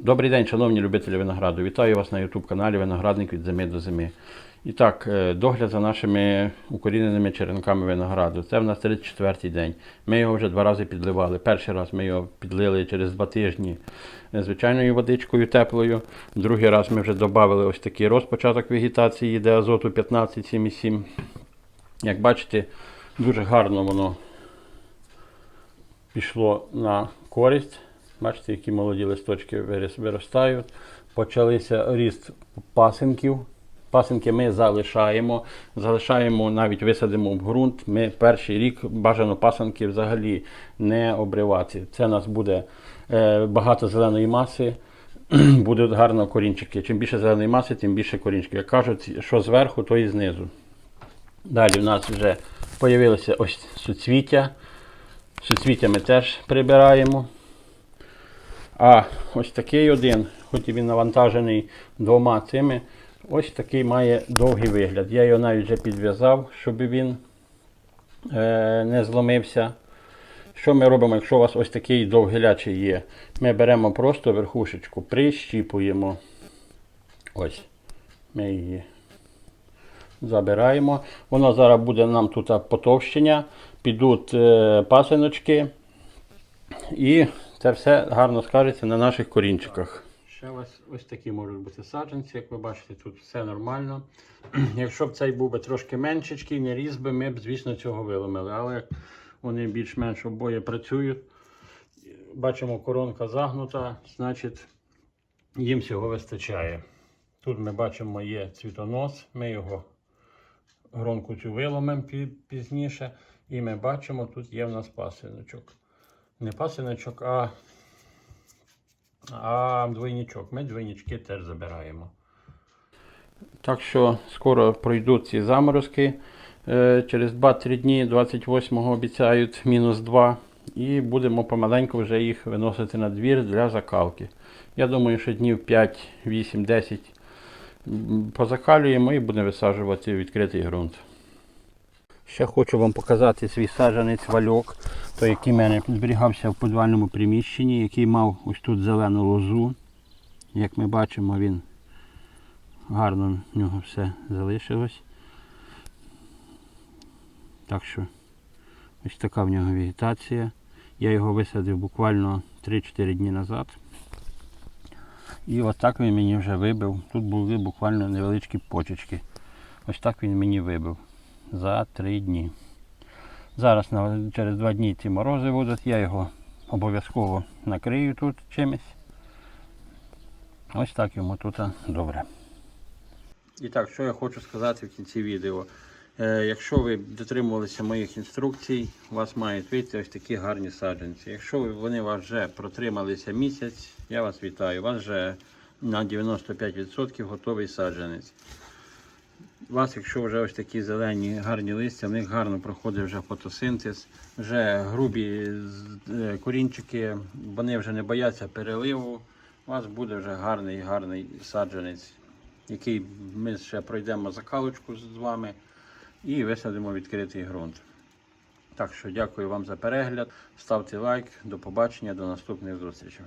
Добрий день, шановні любителі винограду. Вітаю вас на YouTube каналі Виноградник від зими до зими. І так, е, догляд за нашими укоріненими черенками винограду. Це в нас 34-й день. Ми його вже два рази підливали. Перший раз ми його підлили через два тижні звичайною водичкою теплою. Другий раз ми вже додали ось такий розпочаток вегетації, де азоту 15,7,7. Як бачите, дуже гарно воно пішло на користь. Бачите, які молоді листочки виростають. Почалися ріст пасинків. Пасинки ми залишаємо. Залишаємо, навіть висадимо в ґрунт. Ми перший рік бажано пасинки взагалі не обривати. Це у нас буде е, багато зеленої маси, будуть гарно корінчики. Чим більше зеленої маси, тим більше корінчиків. Як кажуть, що зверху, то і знизу. Далі у нас вже з'явилося ось суцвіття. Суцвіття ми теж прибираємо. А ось такий один, хоч і він навантажений двома цими, ось такий має довгий вигляд. Я його навіть вже підв'язав, щоб він е, не зломився. Що ми робимо, якщо у вас ось такий довгилячий є? Ми беремо просто верхушечку, прищіпуємо. Ось. Ми її забираємо. Воно зараз буде нам тут потовщення, підуть е, пасиночки. І це все гарно скажеться на наших корінчиках. Ще ось, ось такі можуть бути саджанці, як ви бачите, тут все нормально. Якщо б цей був би трошки меншечкий, не ріс би, ми б, звісно, цього виломили. Але як вони більш-менш обоє працюють. Бачимо, коронка загнута, значить їм всього вистачає. Тут ми бачимо є цвітонос, ми його гронку цю виломимо пізніше. І ми бачимо, тут є в нас пасиночок. Не пасиночок, а, а двойничок. Ми двойнички теж забираємо. Так що скоро пройдуть ці заморозки. Е, Через 2-3 дні, 28-го обіцяють мінус 2. І будемо помаленьку вже їх виносити на двір для закалки. Я думаю, що днів 5, 8, 10 позакалюємо і будемо висаджувати відкритий ґрунт. Ще хочу вам показати свій саджанець вальок, той, який в мене зберігався в підвальному приміщенні, який мав ось тут зелену лозу. Як ми бачимо, він гарно в нього все залишилось. Так що ось така в нього вегетація. Я його висадив буквально 3-4 дні назад. І ось так він мені вже вибив. Тут були буквально невеличкі почечки. Ось так він мені вибив за 3 дні. Зараз через 2 дні ці морози будуть, я його обов'язково накрию тут чимось. Ось так йому тут добре. І так, що я хочу сказати в кінці відео. Е, якщо ви дотримувалися моїх інструкцій, у вас мають вийти ось такі гарні саджанці. Якщо вони вас вже протрималися місяць, я вас вітаю. У вас вже на 95% готовий саджанець. У вас, якщо вже ось такі зелені гарні листя, в них гарно проходить вже фотосинтез, вже грубі е, корінчики, вони вже не бояться переливу. У вас буде вже гарний гарний саджанець, який ми ще пройдемо закалочку з вами і висадимо відкритий ґрунт. Так що дякую вам за перегляд. Ставте лайк, до побачення, до наступних зустрічей.